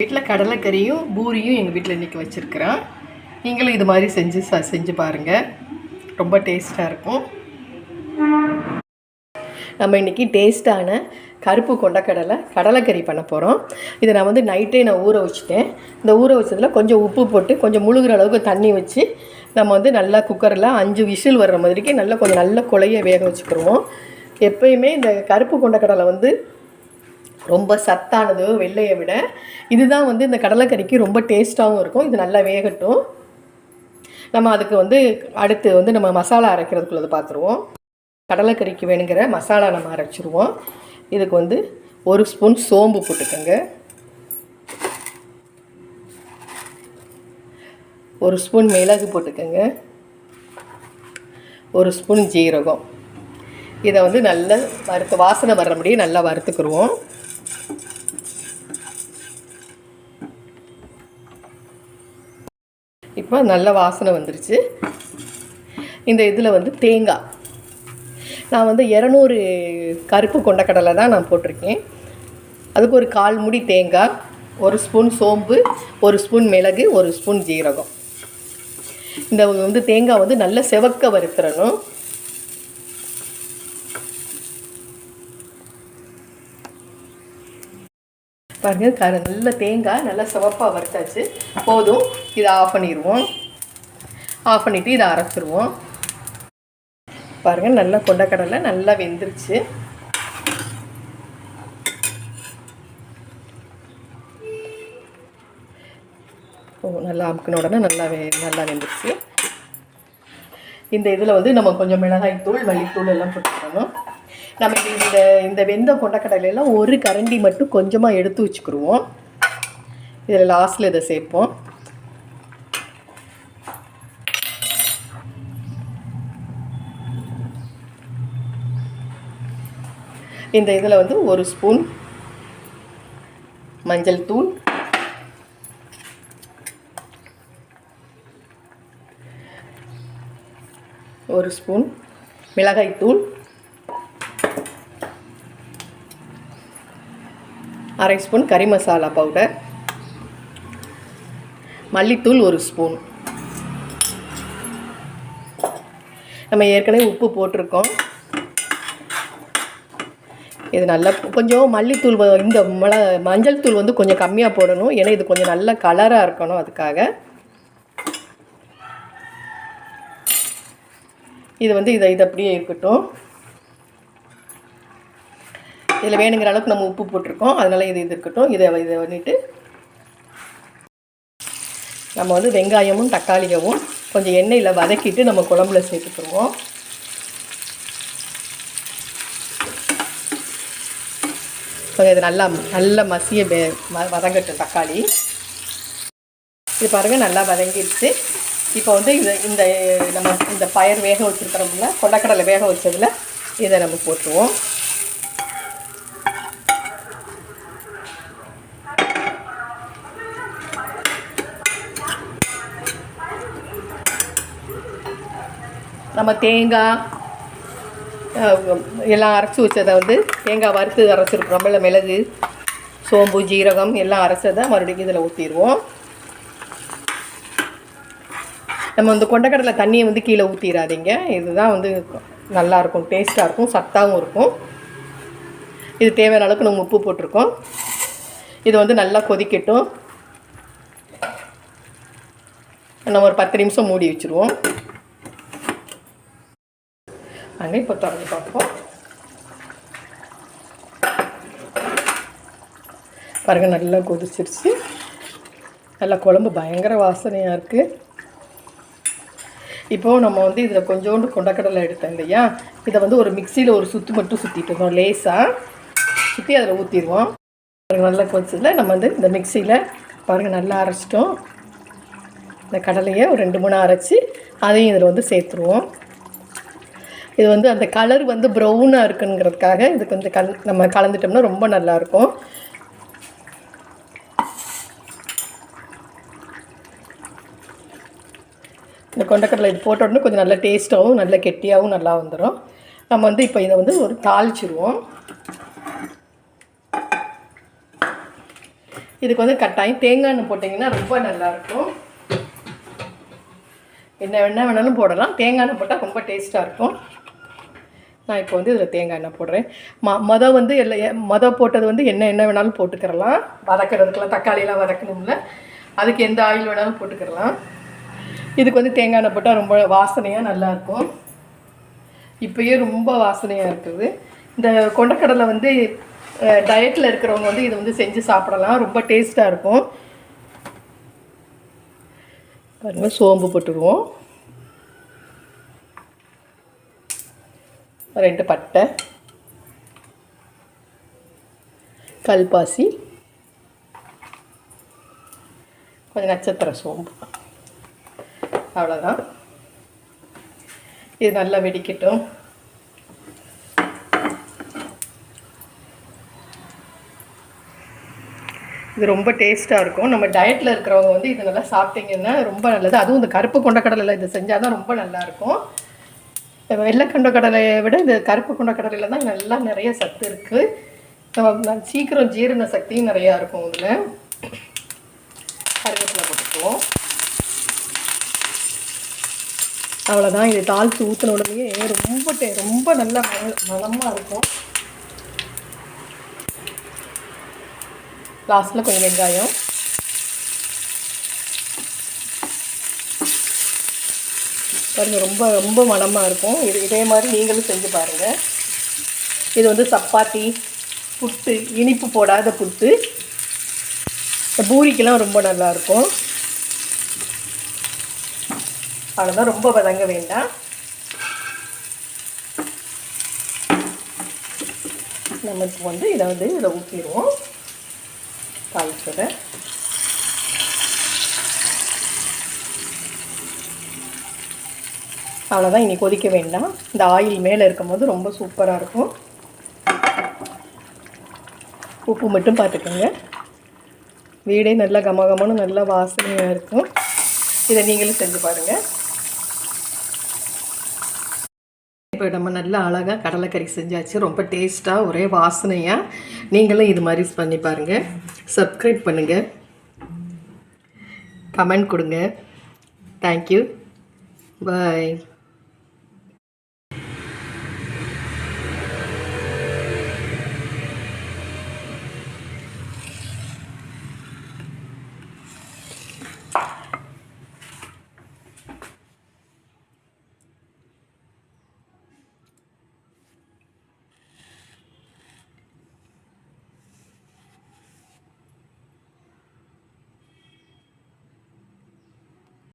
வீட்டில் கடலைக்கறியும் பூரியும் எங்கள் வீட்டில் இன்றைக்கி வச்சுருக்குறேன். நீங்களும் இது மாதிரி செஞ்சு ச செஞ்சு பாருங்கள் ரொம்ப டேஸ்ட்டாக இருக்கும். நம்ம இன்றைக்கி டேஸ்ட்டான கருப்பு கொண்டக்கடலை கடலைக்கறி பண்ண போகிறோம் இதை நான் வந்து நைட்டே நான் ஊற வச்சுட்டேன். இந்த ஊற வச்சதில் கொஞ்சம் உப்பு போட்டு கொஞ்சம் முழுகிற அளவுக்கு தண்ணி வச்சு நம்ம வந்து நல்லா குக்கரில் அஞ்சு விசில் வர்ற மாதிரிக்கு நல்லா கொஞ்சம் நல்ல குழைய வேக வச்சுக்கிடுவோம் எப்பயுமே இந்த கருப்பு கொண்டக்கடலை வந்து ரொம்ப சத்தானது வெள்ளையை விட இதுதான் வந்து இந்த கடலைக்கறிக்கு ரொம்ப டேஸ்ட்டாகவும் இருக்கும். இது நல்லா வேகட்டும். நம்ம அதுக்கு வந்து அடுத்து வந்து நம்ம மசாலா அரைக்கிறதுக்குள்ளது பார்த்துருவோம் கடலைக்கறிக்கு வேணுங்கிற மசாலா நம்ம அரைச்சிருவோம். இதுக்கு வந்து ஒரு ஸ்பூன் சோம்பு போட்டுக்கோங்க. ஒரு ஸ்பூன் மிளகு போட்டுக்கோங்க. ஒரு ஸ்பூன் ஜீரகம். இதை வந்து நல்லா வறுத்து வாசனை வர்றபடியே நல்லா வறுத்துக்குருவோம். இப்போ நல்ல வாசனை வந்துருச்சு. இந்த இதில் வந்து தேங்காய் நான் வந்து இரநூறு கருப்பு கொண்டக்கடலை தான் நான் போட்டிருக்கேன். அதுக்கு ஒரு கால் முடி தேங்காய் ஒரு ஸ்பூன் சோம்பு ஒரு ஸ்பூன் மிளகு ஒரு ஸ்பூன் ஜீரகம். இந்த வந்து தேங்காய் வந்து நல்ல செவக்க வறுத்துறணும். பாருங்கள் கரு நல்ல தேங்காய் நல்லா சிவப்பாக வறுத்தாச்சு. போதும் இதை ஆஃப் பண்ணிடுவோம். ஆஃப் பண்ணிவிட்டு இதை அரைச்சிருவோம். பாருங்கள் நல்லா கொண்டக்கடலை நல்லா வெந்துருச்சு. ஓ நல்லா அமுக்கின உடனே நல்லா வே நல்லா வெந்துருச்சு. இந்த இதில் வந்து நம்ம கொஞ்சம் மிளகாய் தூள் மல்லித்தூள் எல்லாம் போட்டுக்கணும். நம்ம இந்த இந்த வெந்த கொண்டக்கடலையெல்லாம் ஒரு கரண்டி மட்டும் கொஞ்சமாக எடுத்து வச்சுக்கிடுவோம் இதில் லாஸ்ட்டில் இதை சேர்ப்போம். இந்த இதில் வந்து ஒரு ஸ்பூன் மஞ்சள் தூள். ஒரு ஸ்பூன் மிளகாய்த்தூள் அரை ஸ்பூன் கறி மசாலா பவுடர். மல்லித்தூள் ஒரு ஸ்பூன். நம்ம ஏற்கனவே உப்பு போட்டிருக்கோம். இது நல்லா கொஞ்சம் மல்லித்தூள் இந்த மிள மஞ்சள் தூள் வந்து கொஞ்சம் கம்மியாக போடணும். ஏன்னா இது கொஞ்சம் நல்ல கலராக இருக்கணும் அதுக்காக. இது வந்து இதை இது அப்படியே இருக்கட்டும். இதில் வேணுங்கிற அளவுக்கு நம்ம உப்பு போட்டிருக்கோம். அதனால் இது இது இருக்கட்டும். இதை இதை பண்ணிவிட்டு நம்ம வந்து வெங்காயமும் தக்காளியவும் கொஞ்சம் எண்ணெயில் வதக்கிட்டு நம்ம குழம்புல சேர்த்துக்குருவோம் கொஞ்சம் இது நல்லா நல்ல மசிய வே- வ- வதங்கட்டும் தக்காளி. இது பாருங்கள் நல்லா வதங்கிடுச்சு. இப்போ வந்து இது இந்த நம்ம இந்த பயர் வேக வச்சுருக்கிறோம்ல கொண்டக்கடலை வேக வச்சதில் இதை நம்ம போட்டுருவோம். நம்ம தேங்காய் எல்லாம் அரைச்சி வச்சதை வந்து தேங்காய் வறுத்து அரைச்சிருக்கோம் இல்லை மிளகு சோம்பு ஜீரகம் எல்லாம் அரைச்சதை மறுபடியும் இதில் ஊற்றிடுவோம் நம்ம இந்த கொண்டக்கடலை தண்ணியை வந்து கீழே ஊற்றிடாதீங்க இதுதான் வந்து நல்லாயிருக்கும் டேஸ்ட்டாக இருக்கும் சத்தாகவும் இருக்கும். இது தேவையான அளவுக்கு நம்ம உப்பு போட்டிருக்கோம். இது வந்து நல்லா கொதிக்கட்டும். நம்ம ஒரு பத்து நிமிஷம் மூடி வச்சுருவோம். அங்கே இப்போ திறந்து பார்ப்போம். பாருங்க நல்லா கொதிச்சிருச்சு. நல்லா குழம்பு பயங்கர வாசனையாக இருக்குது இப்போது நம்ம வந்து இதில் கொஞ்சோண்டு கொண்டக்கடலை எடுத்தோம் இல்லையா? இதை வந்து ஒரு மிக்சியில் ஒரு சுற்று மட்டும் சுற்றிட்டு இருக்கோம் லேசாக சுற்றி அதில் ஊற்றிடுவோம் பாருங்கள் நல்லா கொதிச்சதில் நம்ம வந்து இந்த மிக்சியில் பாருங்கள் நல்லா அரைச்சிட்டோம். இந்த கடலையை ஒரு ரெண்டு மூணு அரைச்சி அதையும் இதில் வந்து சேர்த்துருவோம். இது வந்து அந்த கலர் வந்து ப்ரௌனாக இருக்குங்கிறதுக்காக இது கொஞ்சம் கல் நம்ம கலந்துட்டோம்னா ரொம்ப நல்லாயிருக்கும். இந்த கொண்டக்கடலை இது போட்ட உடனே கொஞ்சம் நல்லா டேஸ்ட்டாகவும் நல்ல கெட்டியாகவும் நல்லா வந்துடும் நம்ம வந்து இப்போ இதை வந்து ஒரு தாளிச்சிருவோம். இதுக்கு வந்து கட்டாயம் தேங்காய் எண்ணெய் போட்டிங்கன்னா ரொம்ப நல்லாயிருக்கும். என்ன வேணால் வேணாலும் போடலாம். தேங்காய் எண்ணெய் போட்டால் ரொம்ப டேஸ்ட்டாக இருக்கும். நான் இப்போ வந்து இதில் தேங்காய் எண்ணெய் போடுறேன். ம மொதல் வந்து எல்லா மொதல் போட்டது வந்து என்ன எண்ணெய் வேணாலும் போட்டுக்கிறலாம். வதக்கிறதுக்கெல்லாம் தக்காளியெல்லாம் வதக்கணும்ல. அதுக்கு எந்த ஆயில் வேணாலும் போட்டுக்கிறலாம். இதுக்கு வந்து தேங்காய் எண்ணெய் போட்டால் ரொம்ப வாசனையாக நல்லாயிருக்கும் இப்போயே ரொம்ப வாசனையாக இருக்குது. இந்த கொண்டக்கடலை வந்து டயட்டில் இருக்கிறவங்க வந்து இது வந்து செஞ்சு சாப்பிடலாம். ரொம்ப டேஸ்ட்டாக இருக்கும். பாருங்கள் சோம்பு போட்டுருவோம் ரெண்டு பட்டை. கல்பாசி. கொஞ்சம் நட்சத்திர சோம்பு. அவ்வளோதான் இது நல்லா வெடிக்கட்டும். இது ரொம்ப டேஸ்ட்டாக இருக்கும். நம்ம டயட்டில் இருக்கிறவங்க வந்து இது நல்லா சாப்பிட்டீங்கன்னா ரொம்ப நல்லது. அதுவும் இந்த கருப்பு கொண்டக்கடலையில் இதை செஞ்சால் தான் ரொம்ப நல்லாயிருக்கும் வெள்ளை கொண்டக்கடலையை விட இந்த கருப்பு கொண்டக்கடலையில் தான் நல்லா நிறைய சத்து இருக்குது நம்ம சீக்கிரம் ஜீரண சக்தியும் நிறையா இருக்கும் இதில். கருவேப்பிலை போட்டுக்குவோம். அவ்வளோதான் இது தாளித்து ஊற்றின உடனே ரொம்ப டே ரொம்ப நல்ல மன மனமாக இருக்கும். லாஸ்ட்டில் கொஞ்சம் வெங்காயம். பாருங்கள் ரொம்ப ரொம்ப மனமாக இருக்கும். இது இதே மாதிரி நீங்களும் செஞ்சு பாருங்கள் இது வந்து சப்பாத்தி புட்டு இனிப்பு போடாத புட்டு. இந்த பூரிக்கெல்லாம் ரொம்ப நல்லாயிருக்கும் அவ்வளோதான் ரொம்ப வதங்க வேண்டாம். நமக்கு வந்து இதை வந்து இதை ஊற்றிடுவோம் தாளிச்சதை அவ்வளோதான் இனி கொதிக்க வேண்டாம். இந்த ஆயில் மேலே இருக்கும்போது ரொம்ப சூப்பராக இருக்கும். உப்பு மட்டும் பார்த்துக்கோங்க. வீடே நல்லா கமகமான நல்லா வாசனையாக இருக்கும். இதை நீங்களும் செஞ்சு பாருங்கள் இப்போ நம்ம நல்லா அழகாக கடலைக்கறி செஞ்சாச்சு. ரொம்ப டேஸ்ட்டாக ஒரே வாசனையாக நீங்களும் இது மாதிரி பண்ணி பாருங்கள் சப்ஸ்கிரைப் பண்ணுங்கள் கமெண்ட் கொடுங்க. Thank you bye